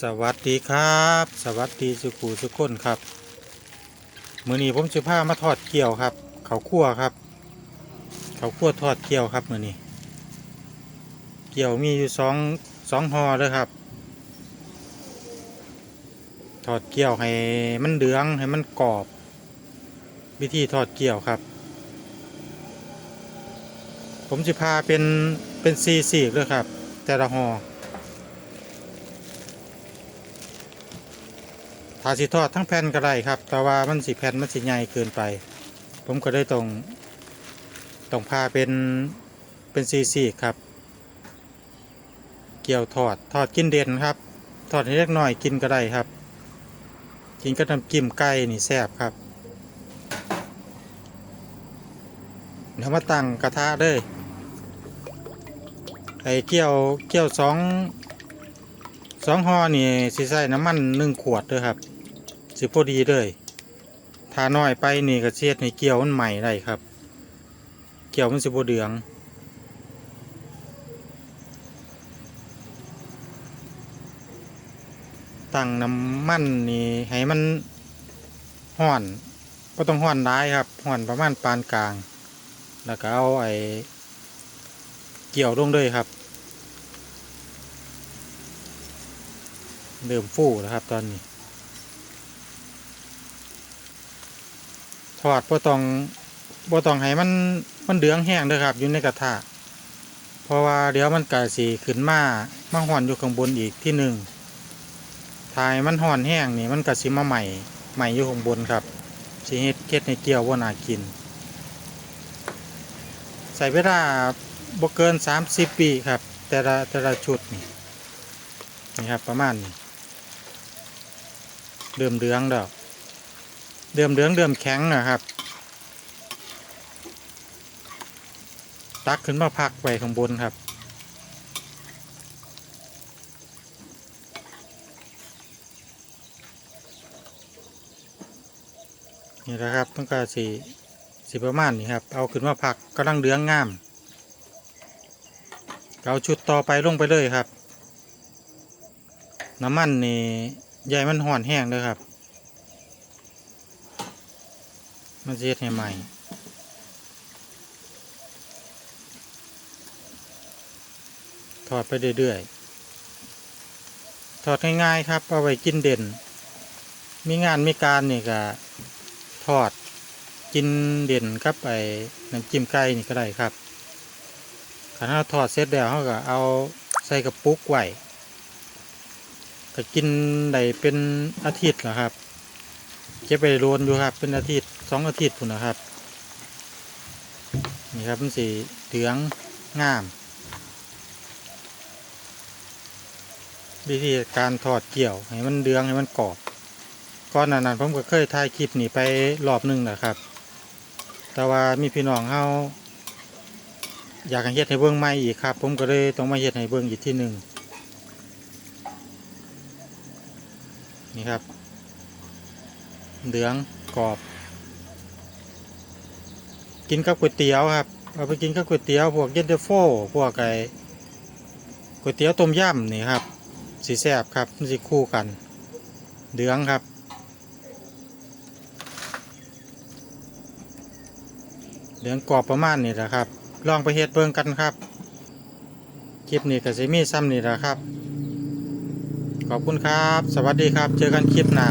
สวัสดีครับ สวัสดีสุขูสุกคนครับมือนี้ผมจะพามาทอดเกี๊ยวครับ เขาคั่วครับ เขาคั่วทอดเกี๊ยวครับมือนี้เกี๊ยวมีอยู่สองสองห่อเลยครับ ทอดเกี๊ยวให้มันเหลืองให้มันกรอบ วิธีทอดเกี๊ยวครับ ผมจะพาเป็นเป็นซีซีเลยครับ แต่ละห่อ ถ้าสิทอดทั้งแผ่นก็ได้ครับ แต่ว่ามันสิแผ่นมันสิใหญ่เกินไป ผมก็ได้ต้องต้องพาเป็นเป็นซีซีครับ เกี่ยวทอดทอดกินเด่นครับ ทอดให้เล็กน้อยกินก็ได้ครับ กินก็น้ำจิ้มไก่นี่แซ่บครับเดี๋ยวมาตั้งกระทะเลยไอ้เกี่ยวเกี่ยวสอง สองห่อนี่สิใส่น้ำมันหนึ่งขวดด้วยครับ สิพอดีเลยถ้าน้อยไปนี่ก็เช็ดให้เกี่ยวมันใหม่ได้ครับ เกี่ยวมันสิบเดืองตั้งน้ำมันนี่ให้มันห่อนก็ต้องห่อนได้ครับห่อนประมาณปานกลาง แล้วก็เอาไอ้เกี่ยวลงเลยครับ เริ่มฟูแล้วครับตอนนี้ ทอดบ่ต้องบ่ต้องให้มันมันเดืองแห้งเด้อครับอยู่ในกระทะเพราะว่าเดี๋ยวมันก็สิขึ้นมามาห่อนอยู่ข้างบนอีกที่หนึ่งถ้าให้มันห่อนแห้งนี่มันก็สิมาใหม่ใหม่อยู่ข้างบนครับสิเฮ็ดเฮ็ดให้เกี่ยวบ่น่ากิน ใส่เวลาบ่เกิน 30 ปีครับ แต่ละแต่ละชุดนี่นี่ครับประมาณนี้ เริ่มเดืองแล้วเดิมเดืองเดิมแข็งนะครับ ตักขึ้นมาพักไว้ข้างบนครับนี่แหละครับต้องการสีสีประมาณนี้ครับ เอาขึ้นมาพักกำลังเดืองงาม เอาชุดต่อไปลงไปเลยครับ น้ำมันนี่ ใหญ่มันห่อนแห้งเลยครับมาเช็ดให้ใหม่ทอดไปเรื่อยๆ ทอดง่ายๆครับ เอาไว้กินเด่น มีงานมีการนี่ก็ทอดกินเด่นครับไอ้น้ำจิ้มไก่นี่ก็ได้ครับขันเราทอดเสร็จแล้วเขาก็เอาใส่กระปุกไว้ ก็กินได้เป็นอาทิตย์แล้วครับ เก็บไปโรนอยู่ครับ เป็นอาทิตย์สองอาทิตย์พุ่นนะครับ นี่ครับมันสีเหลืองงาม วิธีการทอดเกี่ยว ให้มันเดืองให้มันกรอบก่อนหน้านั้นผมก็เคยถ่ายคลิปนี่ไปรอบหนึงนะครับ แต่ว่ามีพี่น้องเฮาอยากให้เฮ็ดให้เบิ่งใหม่อีกครับ ผมก็เลยต้องมาเฮ็ดให้เบิ่งอีกที่หนึ่ง นี่ครับ เหลืองกรอบ กินกับก๋วยเตี๋ยวครับ เอาไปกินกับก๋วยเตี๋ยวพวกเย็นเตอร์โฟพวกไก่ก๋วยเตี๋ยวต้มยำนี่ครับ สีแซบครับมันสิคู่กัน เหลืองครับเหลืองกรอบประมาณนี้แหละครับ ลองไปเฮ็ดเบิ่งกันครับ คลิปนี้ก็สิมีซ้ำนี่แหละครับ ขอบคุณครับ สวัสดีครับ เจอกันคลิปหน้า